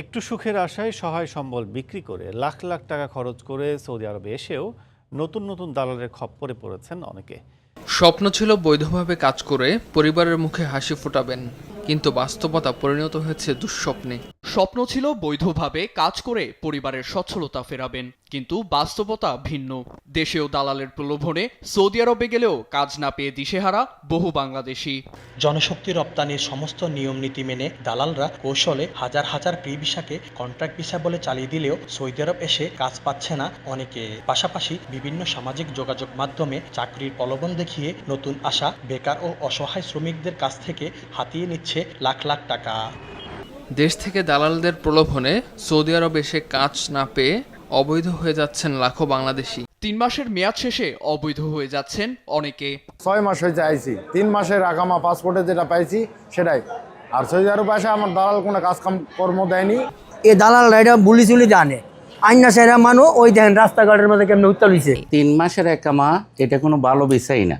একটু সুখের আশায় সহায় সম্বল বিক্রি করে লাখ লাখ টাকা খরচ করে সৌদি আরবে এসেও নতুন নতুন দালালের খপ্পরে পড়েছেন অনেকে। স্বপ্ন ছিল বৈধভাবে কাজ করে পরিবারের মুখে হাসি ফোটাবেন, কিন্তু বাস্তবতা পরিণত হয়েছে দুঃস্বপ্নে। স্বপ্ন ছিল বৈধভাবে কাজ করে পরিবারের সচ্ছলতা ফেরাবেন, কিন্তু বাস্তবতা ভিন্ন। দেশেও দালালের প্রলোভনে সৌদি আরবে গেলেও কাজ না পেয়ে দিশেহারা বহু বাংলাদেশি। জনশক্তি রপ্তানির সমস্ত নিয়ম নীতি মেনে দালালরা কৌশলে হাজার হাজার প্রি ভিসাকে কন্ট্রাক্ট ভিসা বলে চালিয়ে দিলেও সৌদি আরব এসে কাজ পাচ্ছে না অনেকে। পাশাপাশি বিভিন্ন সামাজিক যোগাযোগ মাধ্যমে চাকরির প্রলোভন দেখিয়ে নতুন আসা বেকার ও অসহায় শ্রমিকদের কাছ থেকে হাতিয়ে নিচ্ছে লাখ লাখ টাকা। দেশ থেকে দালালদের প্রলোভনে সৌদি আরব এসে কাজ না পেয়ে অবৈধ হয়ে যাচ্ছেন লাখো বাংলাদেশি। তিন মাসের মেয়াদ শেষে অবৈধ হয়ে যাচ্ছেন অনেকে। ছয় মাস হয়েছে আইছি তিন মাসের আগামা পাসপোর্টে যেটা পাইছি সেটাই। আর সৌদি আরব আসে আমার দালাল কোনো কাজ কাম কর্ম দেয়নি। এ দালালরা এটা বুলি চুলি জানে। আইনা সেরা মানু ওই দেখেন রাস্তাঘাটের মধ্যে কেমন উত্তাল হইছে। তিন মাসের একামা এটা কোনো ভালো বিষয় না।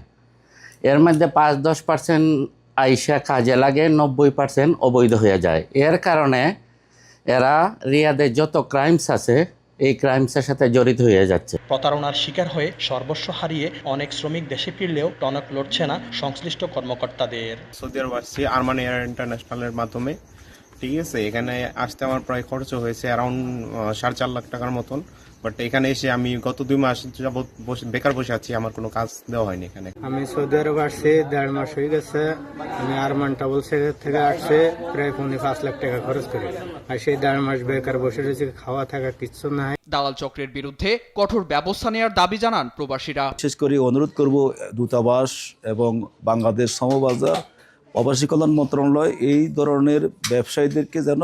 এর মধ্যে পাঁচ দশ পার্সেন্ট আইসা কাজে লাগে নব্বই পার্সেন্ট অবৈধ হয়ে যায়। এর কারণে এরা রিয়াদে যত ক্রাইমস আছে এই ক্রাইমসের সাথে জড়িত হয়ে যাচ্ছে। প্রতারণার শিকার হয়ে সর্বস্ব হারিয়ে অনেক শ্রমিক দেশে ফিরলেও টনক লড়ছে না সংশ্লিষ্ট কর্মকর্তাদের। সৌদি আরব আসছি আরমান এয়ার ইন্টারন্যাশনালের মাধ্যমে। ঠিক আছে এখানে আসতে আমার প্রায় খরচ হয়েছে অ্যারাউন্ড সাড়ে চার লাখ টাকার মতন। বাট এখানে এসে আমি গত দুই মাস যাবৎ বসে বেকার বসে আছি আমার কোনো কাজ দেওয়া হয়নি এখানে। আমি সৌদি আরব আসছি দেড় মাস হয়ে গেছে আমি আরমান ট্রাভেল সেক্টর থেকে আসছি প্রায় পৌনে পাঁচ লাখ টাকা খরচ করি। আর সেই দেড় মাস বেকার বসে রয়েছে খাওয়া থাকা কিচ্ছু নাই। দালাল চক্রের বিরুদ্ধে কঠোর ব্যবস্থা নেওয়ার দাবি জানান প্রবাসীরা। বিশেষ করে অনুরোধ করব দূতাবাস এবং বাংলাদেশ সমবাজার প্রবাসী কল্যাণ মন্ত্রণালয় এই ধরনের ব্যবসায়ীদেরকে যেন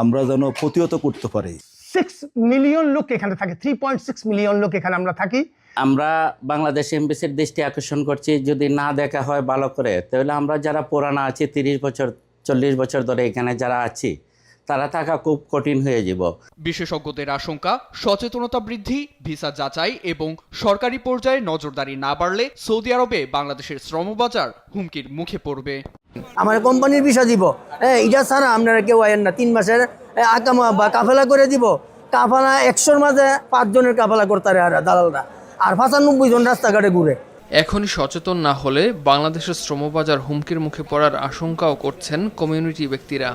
আমরা যেন প্রতিহত করতে পারি। সিক্স মিলিয়ন লোক এখানে থাকে থ্রি পয়েন্ট সিক্স মিলিয়ন লোক এখানে আমরা থাকি। আমরা বাংলাদেশ এমবেসির দৃষ্টি আকর্ষণ করছি যদি না দেখা হয় ভালো করে তাহলে আমরা যারা পুরানা আছি তিরিশ বছর চল্লিশ বছর ধরে এখানে যারা আছি তারা থাকা খুব কঠিন হয়ে যাব। বিশেষজ্ঞদের আশঙ্কা সচেতনতা বৃদ্ধি ভিসা যাচাই এবং সরকারি পর্যায়ে নজরদারি না বাড়লে সৌদি আরবে বাংলাদেশের শ্রমবাজার হুমকির মুখে পড়বে। আমার কোম্পানির ভিসা দিব। হ্যাঁ এটা ছাড়া আপনারা কেউ আয়েন না। তিন মাসের আকামা বা কাফেলা করে দিব। কাফালা একশোর মাঝে পাঁচজনের কাফেলা করতে আর দালালরা। আর পঁচানব্বই জন রাস্তাঘাটে ঘুরে। এখনই সচেতন না হলে বাংলাদেশের শ্রমবাজার হুমকির মুখে পড়ার আশঙ্কাও করছেন কমিউনিটি ব্যক্তিরা।